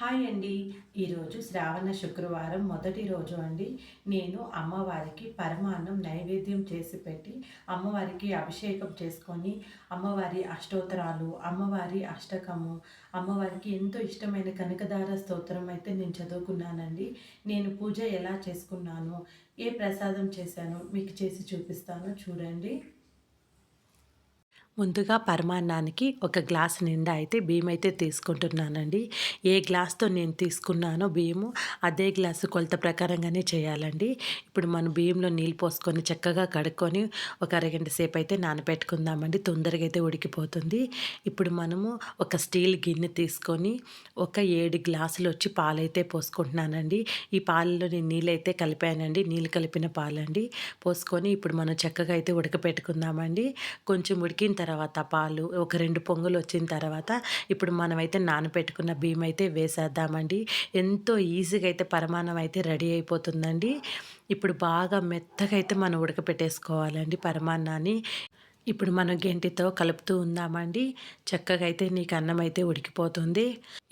Hi అండి. ఈరోజు శ్రావణ శుక్రవారం మొదటి రోజు అండి. నేను అమ్మవారికి పరమాన్నం నైవేద్యం చేసి పెట్టి అమ్మవారికి అభిషేకం చేసుకొని అమ్మవారి అష్టోత్తరాలు అమ్మవారి అష్టకము అమ్మవారికి ఎంతో ఇష్టమైన కనకదార స్తోత్రం అయితే నేను చదువుకున్నానండి. నేను పూజ ఎలా చేసుకున్నాను ఏ ప్రసాదం చేశాను మీకు చేసి చూపిస్తాను చూడండి. ముందుగా పరమాన్నానికి ఒక గ్లాస్ నిండా అయితే బియ్యం అయితే తీసుకుంటున్నానండి. ఏ గ్లాస్తో నేను తీసుకున్నానో బియ్యము అదే గ్లాసు కొలత ప్రకారంగానే చేయాలండి. ఇప్పుడు మనం బియ్యంలో నీళ్ళు పోసుకొని చక్కగా కడుక్కొని ఒక అరగంట సేపు అయితే నానబెట్టుకుందామండి. తొందరగా అయితే ఉడికిపోతుంది. ఇప్పుడు మనము ఒక స్టీల్ గిన్నె తీసుకొని ఒక ఏడు గ్లాసులు వచ్చి పాలైతే పోసుకుంటున్నానండి. ఈ పాలలో నేను నీళ్ళైతే కలిపానండి. నీళ్ళు కలిపిన పాలండి. పోసుకొని ఇప్పుడు మనం చక్కగా అయితే ఉడకపెట్టుకుందామండి. కొంచెం ఉడికిన తర్వాత పాలు ఒక రెండు పొంగులు వచ్చిన తర్వాత ఇప్పుడు మనమైతే నానబెట్టుకున్న బియ్యం అయితే వేసేద్దామండి. ఎంతో ఈజీగా అయితే పరమాణం అయితే రెడీ అయిపోతుందండి. ఇప్పుడు బాగా మెత్తగా అయితే మనం ఉడకపెట్టేసుకోవాలండి పరమాన్నాన్ని. ఇప్పుడు మనం గెంటితో కలుపుతూ ఉందామండి. చక్కగా అయితే నీకు అన్నం అయితే ఉడికిపోతుంది.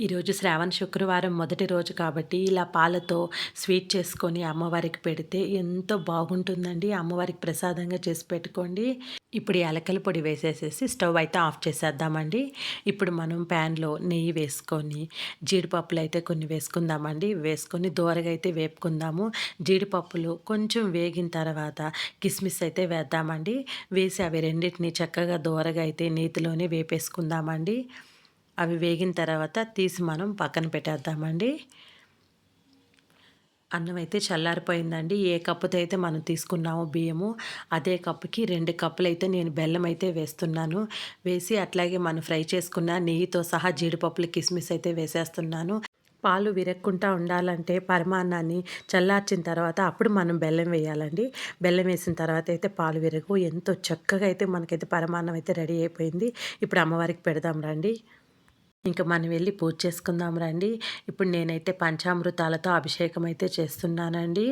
ఈరోజు శ్రావణ శుక్రవారం మొదటి రోజు కాబట్టి ఇలా పాలతో స్వీట్ చేసుకొని అమ్మవారికి పెడితే ఎంతో బాగుంటుందండి. అమ్మవారికి ప్రసాదంగా చేసి పెట్టుకోండి. ఇప్పుడు యాలకల పొడి వేసేసేసి స్టవ్ అయితే ఆఫ్ చేసేద్దామండి. ఇప్పుడు మనం ప్యాన్లో నెయ్యి వేసుకొని జీడిపప్పులు అయితే కొన్ని వేసుకుందామండి. వేసుకొని దోరగా అయితే వేపుకుందాము. జీడిపప్పులు కొంచెం వేగిన తర్వాత కిస్మిస్ అయితే వేద్దామండి. వేసి అవి రెండింటిని చక్కగా దోరగా అయితే నీతిలోనే వేపేసుకుందామండి. అవి వేగిన తర్వాత తీసి మనం పక్కన పెట్టేద్దామండి. అన్నం అయితే చల్లారిపోయిందండి. ఏ కప్పుతో అయితే మనం తీసుకున్నామో బియ్యము అదే కప్పుకి రెండు కప్పులు అయితే నేను బెల్లం అయితే వేస్తున్నాను. వేసి అట్లాగే మనం ఫ్రై చేసుకున్న నెయ్యితో సహా జీడిపప్పులు కిస్మిస్ అయితే వేసేస్తున్నాను. పాలు విరక్కుంటా ఉండాలంటే పరమాన్నాన్ని చల్లార్చిన తర్వాత అప్పుడు మనం బెల్లం వేయాలండి. బెల్లం వేసిన తర్వాత అయితే పాలు విరగు. ఎంతో చక్కగా అయితే మనకైతే పరమాన్నం అయితే రెడీ అయిపోయింది. ఇప్పుడు అమ్మవారికి పెడదాం రండి. ఇంకా మనం వెళ్ళి పూజ చేసుకుందాం రండి. ఇప్పుడు నేనైతే పంచామృతాలతో అభిషేకం అయితే చేస్తున్నానండి.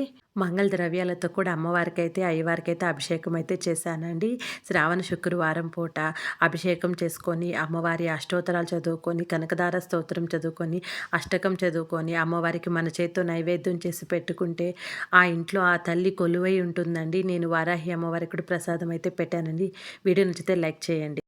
మంగళ ద్రవ్యాలతో కూడా అమ్మవారికి అయితే అయ్యవారికి అయితే అభిషేకం అయితే చేశానండి. శ్రావణ శుక్రవారం పూట అభిషేకం చేసుకొని అమ్మవారి అష్టోత్తరాలు చదువుకొని కనకదార స్తోత్రం చదువుకొని అష్టకం చదువుకొని అమ్మవారికి మన చేతితో నైవేద్యం చేసి పెట్టుకుంటే ఆ ఇంట్లో ఆ తల్లి కొలువై ఉంటుందండి. నేను వారాహి అమ్మవారికి కూడా ప్రసాదం అయితే పెట్టానండి. వీడియో నచ్చితే లైక్ చేయండి.